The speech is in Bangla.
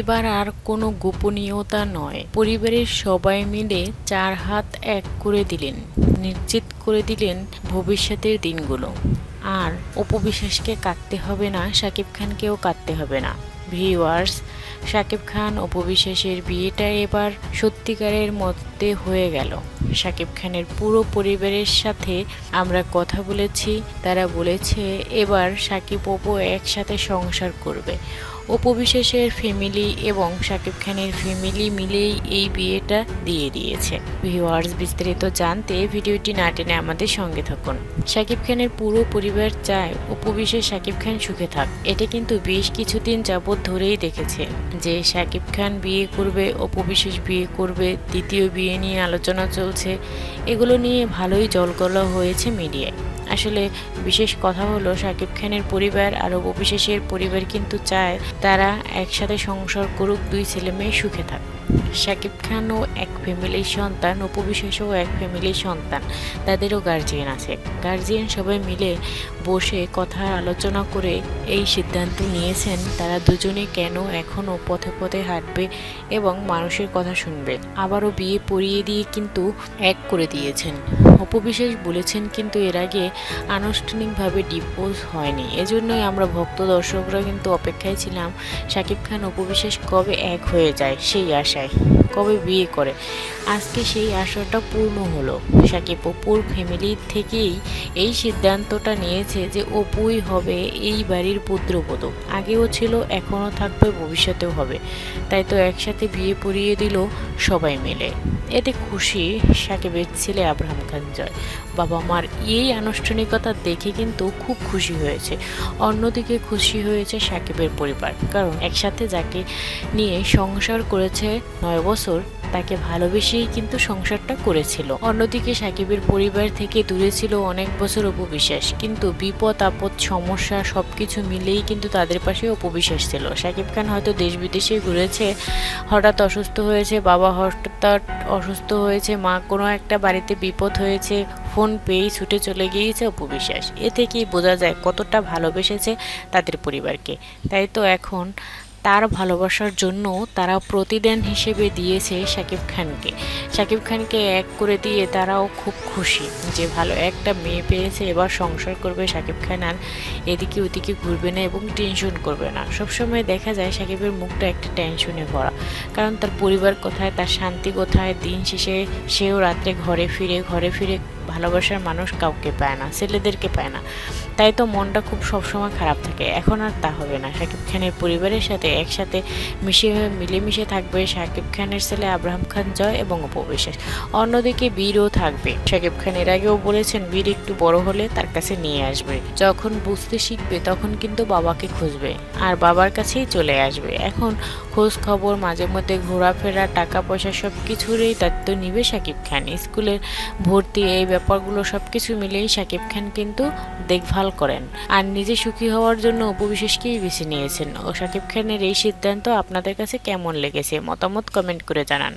এবার আর কোনো গোপনীয়তা নয়। পরিবারের সবাই মিলে চার হাত এক করে দিলেন, নিশ্চিত করে দিলেন ভবিষ্যতের দিনগুলো। আর অপবিশ্বাসকে কাটতে হবে না, শাকিব খানকেও কাটতে হবে না। ভিউয়ার্স, শাকিব খান অপবিশ্বাসের বিয়েটা এবার সত্যিকারের মধ্যে হয়ে গেল। শাকিব খানের পুরো পরিবারের সাথে আমরা কথা বলেছি, তারা বলেছে এবার শাকিব অপু একসাথে সংসার করবে। অপবিশ্বাসের ফ্যামিলি এবং শাকিব খানের ফ্যামিলি মিলেই এই বিয়েটা দিয়ে দিয়েছে। ভিউয়ার্স বিস্তারিত জানতে ভিডিওটি না টেনে আমাদের সঙ্গে থাকুন। শাকিব খানের পুরো পরিবার চায় অপবিশ্বাস শাকিব খান সুখে থাক। এটা কিন্তু বেশ কিছুদিন যাবৎ ধরেই দেখেছে যে শাকিব খান বিয়ে করবে অপবিশ্বাস বিয়ে করবে, দ্বিতীয় বিয়ে নিয়ে আলোচনা চলছে। এগুলো নিয়ে ভালোই জলগলা হয়েছে মিডিয়ায়। আসলে বিশেষ কথা হলো শাকিব খানের পরিবার আর অবিশেষের পরিবার কিন্তু চায় তারা একসাথে সংসার করুক, দুই ছেলে মেয়ে সুখে থাক। শাকিব খানও এক ফ্যামিলির সন্তান অপবিশ্বাসও এক ফ্যামিলির সন্তান। তাদেরও গার্জিয়ান আছে। গার্জিয়ান সবাই মিলে বসে কথা আলোচনা করে এই সিদ্ধান্ত নিয়েছেন তারা দুজনে কেন এখনও পথে পথে হাঁটবে এবং মানুষের কথা শুনবে। আবারও বিয়ে পড়িয়ে দিয়ে কিন্তু এক করে দিয়েছেন। অপবিশ্বাস বলেছেন, কিন্তু এর আগে আনুষ্ঠানিকভাবে ডিপোজ হয়নি। এজন্যই আমরা ভক্ত দর্শকরা কিন্তু অপেক্ষায় ছিলাম শাকিব খান অপবিশেষ কবে এক হয়ে যায়, সেই আশায়। কবে বিয়ে করে? আজকে সেই আশাটা পূর্ণ হলো। সাকিব অপুর ফ্যামিলি থেকেই এই সিদ্ধান্তটা নিয়েছে যে অপুই হবে এই বাড়ির পুত্রবধূ। আগেও ছিল, এখনও থাকবে, ভবিষ্যতেও হবে। তাই তো একসাথে বিয়ে পড়িয়ে দিল সবাই মিলে। এতে খুশি সাকিবের ছেলে আব্রাহাম খান জয়। বাবা মার এই আনুষ্ঠানিকতা দেখে কিন্তু খুব খুশি হয়েছে। অন্যদিকে খুশি হয়েছে সাকিবের পরিবার। কারণ একসাথে যাকে নিয়ে সংসার করেছে নয় বছর তাকে ভালোবেসেই কিন্তু সংসারটা করেছিল। অন্যদিকে সাকিবের পরিবার থেকে দূরে ছিল অনেক বছর অপবিশ্বাস। কিন্তু বিপদ, আপদ, সমস্যা সব কিছু মিলেই কিন্তু তাদের পাশে অপবিশ্বাস ছিল। সাকিব খান হয়তো দেশ বিদেশে ঘুরেছে, হঠাৎ অসুস্থ হয়েছে, বাবা হঠাৎ অসুস্থ হয়েছে, মা কোনো একটা বাড়িতে বিপদ হয়েছে, ফোন পেয়েই ছুটে চলে গিয়েছে অপবিশ্বাস। এ থেকেই বোঝা যায় কতটা ভালোবেসেছে তাদের পরিবারকে। তাই তো এখন তার ভালোবাসার জন্য তারা প্রতিদান হিসেবে দিয়েছে শাকিব খানকে। শাকিব খানকে এক করে দিয়ে তারাও খুব খুশি যে ভালো একটা মেয়ে পেয়েছে, এবার সংসার করবে শাকিব খান আর এদিকে ওদিকে ঘুরবে না এবং টেনশন করবে না। সবসময় দেখা যায় শাকিবের মুখটা একটা টেনশনে ভরা। কারণ তার পরিবার কোথায়, তার শান্তি কোথায়, দিন শেষে সেও রাত্রে ঘরে ফিরে ঘরে ফিরে ভালোবাসার মানুষ কাউকে পায় না, ছেলেদেরকে পায় না। তাই তো মনটা খুব সবসময় খারাপ থাকে। এখন আর তা হবে না। শাকিব খানের পরিবারের সাথে একসাথে মিশে মিলেমিশে থাকবে শাকিব খানের ছেলে আব্রাহাম খান, জয় এবং উপবিশ্বাস অন্যদিকে বীরও থাকবে। শাকিব খান এর আগেও বলেছেন, বীর একটু বড় হলে তার কাছে নিয়ে আসবে। যখন বুঝতে শিখবে, তখন কিন্তু বাবাকে খুঁজবে। আর বাবার কাছেই চলে আসবে। এখন খোঁজ খবর, মাঝে মধ্যে ঘোরাফেরা টাকা পয়সা সব কিছুরই দায়িত্ব নিবে শাকিব খান। স্কুলের ভর্তি এই ব্যাপারগুলো সব কিছু মিলেই শাকিব খান কিন্তু দেখভাল করেন। আর নিজে সুখী হওয়ার জন্য উপবিশেষকেই বেছে নিয়েছেন। ও শাকিব খানের এই সিদ্ধান্ত আপনাদের কাছে কেমন লেগেছে? মতামত কমেন্ট করে জানান।